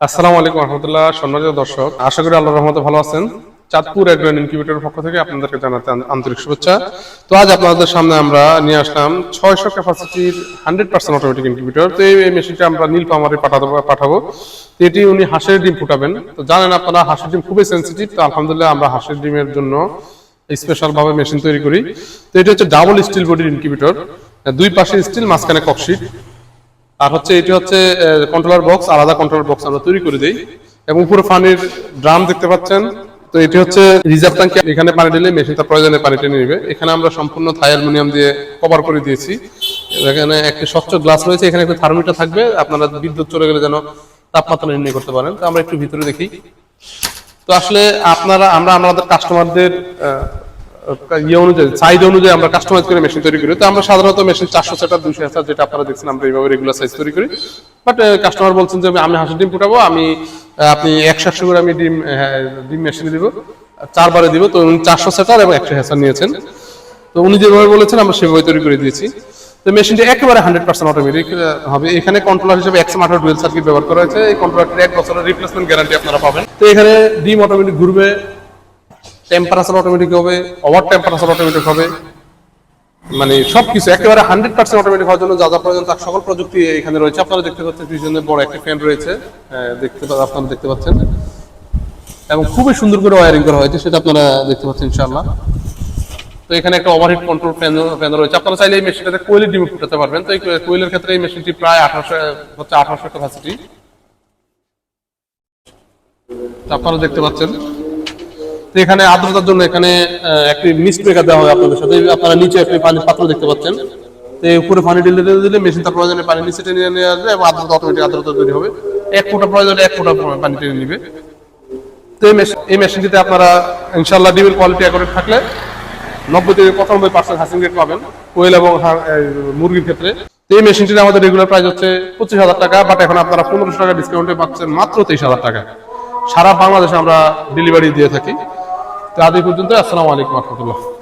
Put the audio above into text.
আসসালামু আলাইকুম রহমতুল্লাহ, সম্মানিত দর্শক, আশা করি আল্লাহ রহমতে ভালো আছেন। চাঁদপুর এগ্রোন ইনকিউবেটরের পক্ষ থেকে আপনাদেরকে জানাতে আন্তরিক শুভেচ্ছা। তো আজ আপনাদের সামনে আমরা নিয়ে আসলাম ছয়শো ক্যাপাসিটির হান্ড্রেড পার্সেন্ট অটোমেটিক ইনকিউবেটর তো এই মেশিনটা আমরা নীল পামারে পাঠাতে পাঠাবো। তো এটি উনি হাঁসের ডিম ফুটাবেন। তো জানেন আপনারা হাঁসের ডিম খুবই সেন্সিটিভ তো আলহামদুলিল্লাহ আমরা হাঁসের ডিমের জন্য স্পেশাল ভাবে মেশিন তৈরি করি। তো এটা হচ্ছে ডাবল স্টিল বডির ইনকিউবেটর দুই পাশে স্টিল মাঝখানে ককশিট আর হচ্ছে এটি হচ্ছে কন্ট্রোলার বক্স আলাদা কন্ট্রোলার বক্স আমরা তৈরি করে দিই। এবং উপরে পানির ড্রাম দেখতে পাচ্ছেন। তো এটি হচ্ছে রিজার্ভ ট্যাঙ্ক এখানে পানি দিলে মেশিন তার প্রয়োজনে পানি টেনে নেবে। এখানে আমরা সম্পূর্ণ থাই অ্যালুমিনিয়াম দিয়ে কভার করে দিয়েছি। এখানে একটি স্বচ্ছ গ্লাস রয়েছে, এখানে একটি থার্মোমিটার থাকবে। আপনারা বিদ্যুৎ চলে গেলে যেন তাপমাত্রা নির্ণয় করতে পারেন। তো আমরা একটু ভিতরে দেখি। তো আসলে আপনারা, আমরা আমাদের কাস্টমারদের ইয়ে অনুযায়ী সাইজ অনুযায়ী আমরা কাস্টমাইজ করে মেশিন তৈরি করি। তো আমরা সাধারণত মেশিন চারশো সেটার দুইশো হাজার যেটা আপনারা দেখছেন আমরা এইভাবে রেগুলার সাইজ তৈরি করি। বাট কাস্টমার বলছেন যে আমি হাঁসের ডিম ফুটাবো আমি আপনি একশো একশো করে আমি ডিম হ্যাঁ, ডিম মেশিনে দিব চারবারে দিব। তো উনি চারশো সেটার এবং একশো হ্যাসার নিয়েছেন। তো উনি যেভাবে বলেছেন আমরা সেভাবে তৈরি করে দিয়েছি। তো মেশিনটি একেবারে হান্ড্রেড পার্সেন্ট অটোমেটিক হবে। এখানে কন্ট্রোলার হিসেবে এক্সএম আঠারো ডুয়েল সার্কিট ব্যবহার করা হয়েছে। এই কন্ট্রোলারটির এক বছরের রিপ্লেসমেন্ট গ্যারান্টি আপনারা পাবেন। তো এখানে ডিম অটোমেটিক ঘুরবে টেম্পারেচার অটোমেটিক হবে ওভার টেম্পারেচার অটোমেটিক হবে। মানে সবকিছু একেবারে হান্ড্রেড পার্সেন্ট অটোমেটিক হওয়ার জন্য যা যা প্রয়োজন তার সকল প্রযুক্তি এখানে রয়েছে। আপনারা দেখতে পাচ্ছেন পিছনে বড় একটা ফ্যান রয়েছে। হ্যাঁ, দেখতে পা- আপনারা দেখতে পাচ্ছেন। এবং খুবই সুন্দর করে ওয়ারিং করা হয়েছে সেটা আপনারা দেখতে পাচ্ছেন ইনশাআল্লাহ। তো এখানে একটা ওভারহিট কন্ট্রোল ফ্যান ফ্যান রয়েছে। আপনারা চাইলে এই মেশিনটাতে কোয়েলের ডিম ফুটাতে পারবেন। তো এই কোয়েলের ক্ষেত্রে এই মেশিনটি প্রায় আঠারোশো হচ্ছে আঠারোশো ক্যাপাসিটি আপনারা দেখতে পাচ্ছেন। তো এখানে আর্দ্রতার জন্য এখানে একটি মিস্ট মেকার দেওয়া হবে আপনাদের সাথে। আপনারা নিচে একটি পানির পাত্র দেখতে পাচ্ছেন। তো উপরে পানি ঢেলে দিলে দিলে মেশিন তার প্রয়োজনে পানি নিচে টেনে নিয়ে আসবে এবং আর্দ্রতা অটোমেটিক আর্দ্রতা তৈরি হবে। এক ফোঁটা প্রয়োজনে এক ফোঁটা পানি টেনে নিবে। তো এই মেশিন এই মেশিনটিতে আপনারা ইনশাল্লাহ ডিমের কোয়ালিটি অ্যাকোরেট থাকলে নব্বই থেকে পঁচানব্বই পার্সেন্ট হাসিং রেট পাবেন কোয়েল এবং মুরগির ক্ষেত্রে। এই মেশিনটির আমাদের রেগুলার প্রাইস হচ্ছে পঁচিশ হাজার টাকা বাট এখন আপনারা পনেরোশো টাকা ডিসকাউন্টে পাচ্ছেন মাত্র তেইশ হাজার টাকা। সারা বাংলাদেশে আমরা ডেলিভারি দিয়ে থাকি। তো আজ পর্যন্ত আসসালামু আলাইকুম রহমতুল্লাহ।